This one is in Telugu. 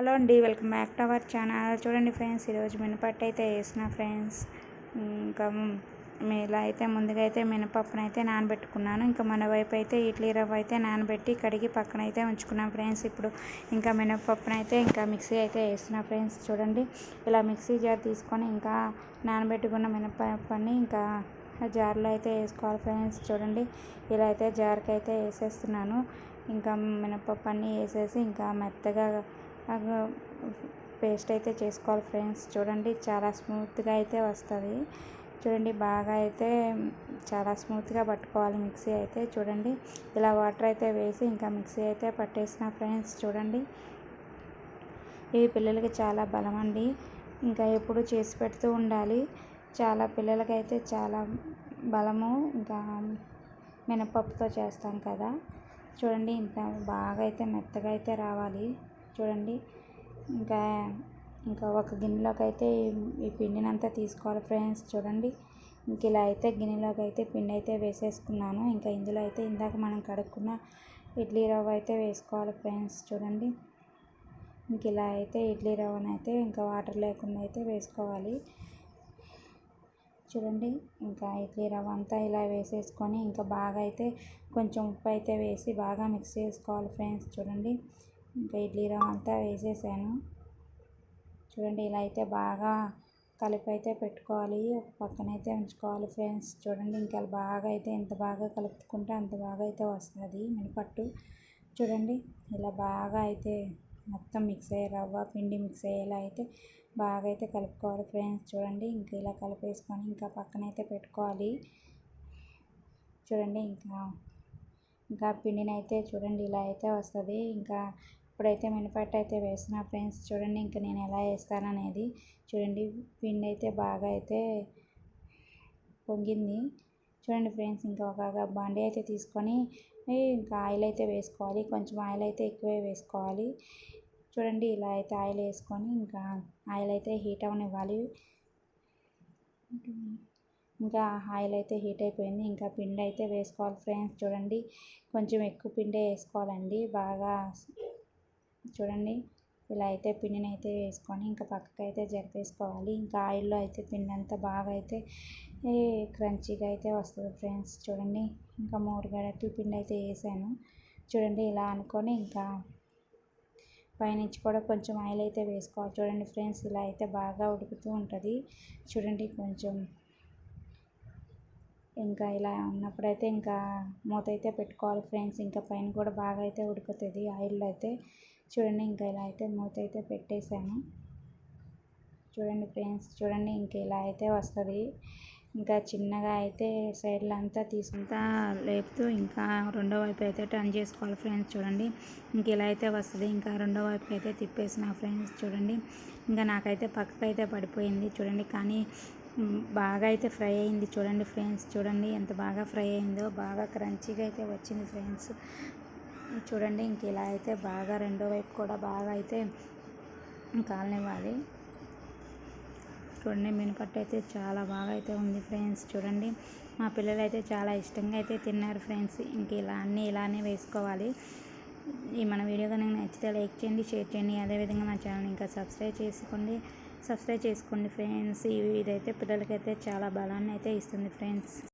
హలో అండి welcome back to our channel. చూడండి ఫ్రెండ్స్ ఈరోజు మినపట్టు అయితే వేసిన ఫ్రెండ్స్. ఇంకా ఇలా అయితే ముందుగా అయితే మినపప్పును అయితే నానబెట్టుకున్నాను. ఇంకా మన వైపు అయితే ఇడ్లీ రవ్వ అయితే నానబెట్టి కడిగి పక్కన అయితే ఉంచుకున్నాం ఫ్రెండ్స్. ఇప్పుడు ఇంకా మినపప్పును అయితే ఇంకా మిక్సీ అయితే వేస్తున్నా ఫ్రెండ్స్ చూడండి. ఇలా మిక్సీ జార్ తీసుకొని ఇంకా నానబెట్టుకున్న మినపప్పుని ఇంకా జార్లో అయితే వేసుకోవాలి ఫ్రెండ్స్ చూడండి. ఇలా అయితే జార్కి అయితే వేసేస్తున్నాను. ఇంకా మినపప్పు అన్నీ వేసేసి ఇంకా మెత్తగా పేస్ట్ అయితే చేసుకోవాలి ఫ్రెండ్స్. చూడండి చాలా స్మూత్గా అయితే వస్తుంది. చూడండి బాగా అయితే చాలా స్మూత్గా పట్టుకోవాలి మిక్సీ అయితే. చూడండి ఇలా వాటర్ అయితే వేసి ఇంకా మిక్సీ అయితే పట్టేసిన ఫ్రెండ్స్. చూడండి ఇవి పిల్లలకి చాలా బలం అండి. ఇంకా ఎప్పుడు చేసి పెడుతూ ఉండాలి. చాలా పిల్లలకైతే చాలా బలము ఇంకా మినపప్పుతో చేస్తాం కదా. చూడండి ఇంత బాగా అయితే మెత్తగా అయితే రావాలి. చూడండి. ఇంకా ఇంకా ఒక గిన్నెలోకి అయితే ఈ పిండిని అంతా తీసుకోవాలి ఫ్రెండ్స్ చూడండి. ఇంక ఇలా అయితే గిన్నెలోకి అయితే పిండి అయితే వేసేసుకున్నాను. ఇంకా ఇందులో అయితే ఇందాక మనం కడుక్కున్న ఇడ్లీ రవ్వ అయితే వేసుకోవాలి ఫ్రెండ్స్ చూడండి. ఇంక ఇలా అయితే ఇడ్లీ రవ్వను అయితే ఇంకా వాటర్ లేకుండా అయితే వేసుకోవాలి. చూడండి ఇంకా ఇడ్లీ రవ్వ అంతా ఇలా వేసేసుకొని ఇంకా బాగా అయితే కొంచెం ఉప్పు అయితే వేసి బాగా మిక్స్ చేసుకోవాలి ఫ్రెండ్స్ చూడండి. ఇంకా ఇడ్లీ రవ్వ అంతా వేసేసాను. చూడండి ఇలా అయితే బాగా కలిపి అయితే పెట్టుకోవాలి. పక్కన అయితే ఉంచుకోవాలి ఫ్రెండ్స్. చూడండి ఇంకా బాగా అయితే ఎంత బాగా కలుపుకుంటే అంత బాగా అయితే వస్తుంది మినపట్టు. చూడండి ఇలా బాగా అయితే మొత్తం మిక్స్ అయ్యే రవ్వ పిండి మిక్స్ అయ్యేలా అయితే బాగా అయితే కలుపుకోవాలి ఫ్రెండ్స్. చూడండి ఇంకా ఇలా కలిపేసుకొని ఇంకా పక్కన అయితే పెట్టుకోవాలి. చూడండి ఇంకా ఇంకా పిండిని అయితే చూడండి ఇలా అయితే వస్తుంది. ఇంకా ఇప్పుడైతే మినపట్టు అయితే వేసిన ఫ్రెండ్స్ చూడండి ఇంకా నేను ఎలా వేస్తాను అనేది చూడండి. పిండి అయితే బాగా అయితే పొంగింది. చూడండి ఫ్రెండ్స్ ఇంకా ఒక బండి అయితే తీసుకొని ఇంకా ఆయిల్ అయితే వేసుకోవాలి. కొంచెం ఆయిల్ అయితే ఎక్కువే వేసుకోవాలి. చూడండి ఇలా అయితే ఆయిల్ వేసుకొని ఇంకా ఆయిల్ అయితే హీట్ అవనివ్వాలి. ఇంకా ఆయిల్ అయితే హీట్ అయిపోయింది. ఇంకా పిండి అయితే వేసుకోవాలి ఫ్రెండ్స్ చూడండి. కొంచెం ఎక్కువ పిండే వేసుకోవాలండి. బాగా చూడండి. ఇలా అయితే పిండిని అయితే వేసుకొని ఇంకా పక్కకు అయితే జరిపేసుకోవాలి. ఇంకా ఆయిల్లో అయితే పిండి అంతా బాగా అయితే క్రంచీగా అయితే వస్తుంది ఫ్రెండ్స్ చూడండి. ఇంకా మూడు గడట్లు పిండి అయితే వేసాను. చూడండి ఇలా అనుకొని ఇంకా పైనుంచి కూడా కొంచెం ఆయిల్ అయితే వేసుకోవాలి. చూడండి ఫ్రెండ్స్ ఇలా అయితే బాగా ఉడుకుతూ ఉంటుంది. చూడండి కొంచెం ఇంకా ఇలా ఉన్నప్పుడైతే ఇంకా మూత అయితే పెట్టుకోవాలి ఫ్రెండ్స్. ఇంకా పైన కూడా బాగా అయితే ఉడుకుతుంది. ఆయిల్లో అయితే చూడండి ఇంకా ఇలా అయితే మూత అయితే పెట్టేశాను. చూడండి ఫ్రెండ్స్ చూడండి ఇంక ఇలా అయితే వస్తుంది. ఇంకా చిన్నగా అయితే సైడ్లో అంతా తీసుకుంటా లేపుతూ ఇంకా రెండో వైపు అయితే టర్న్ చేసుకోవాలి ఫ్రెండ్స్. చూడండి ఇంక ఇలా అయితే వస్తుంది. ఇంకా రెండో వైపు అయితే తిప్పేసిన ఫ్రెండ్స్. చూడండి ఇంకా నాకైతే పక్కకు అయితే పడిపోయింది. చూడండి కానీ బాగా అయితే ఫ్రై అయింది. చూడండి ఫ్రెండ్స్ చూడండి ఎంత బాగా ఫ్రై అయిందో బాగా క్రంచీగా అయితే వచ్చింది ఫ్రెండ్స్. చూడండి ఇంక ఇలా అయితే బాగా రెండో వైపు కూడా బాగా అయితే కాలనివ్వాలి. చూడండి మినపట్టు అయితే చాలా బాగా అయితే ఉంది ఫ్రెండ్స్. చూడండి మా పిల్లలు అయితే చాలా ఇష్టంగా అయితే తిన్నారు ఫ్రెండ్స్. ఇంక ఇలా అన్నీ ఇలానే వేసుకోవాలి. ఈ మన వీడియో కనుక నచ్చితే లైక్ చేయండి షేర్ చేయండి. అదేవిధంగా మా ఛానల్ ఇంకా సబ్స్క్రైబ్ చేసుకోండి. సబ్స్క్రైబ్ చేసుకోండి ఫ్రెండ్స్. ఇవి ఇదైతే పిల్లలకైతే చాలా బలాన్ని అయితే ఇస్తుంది ఫ్రెండ్స్.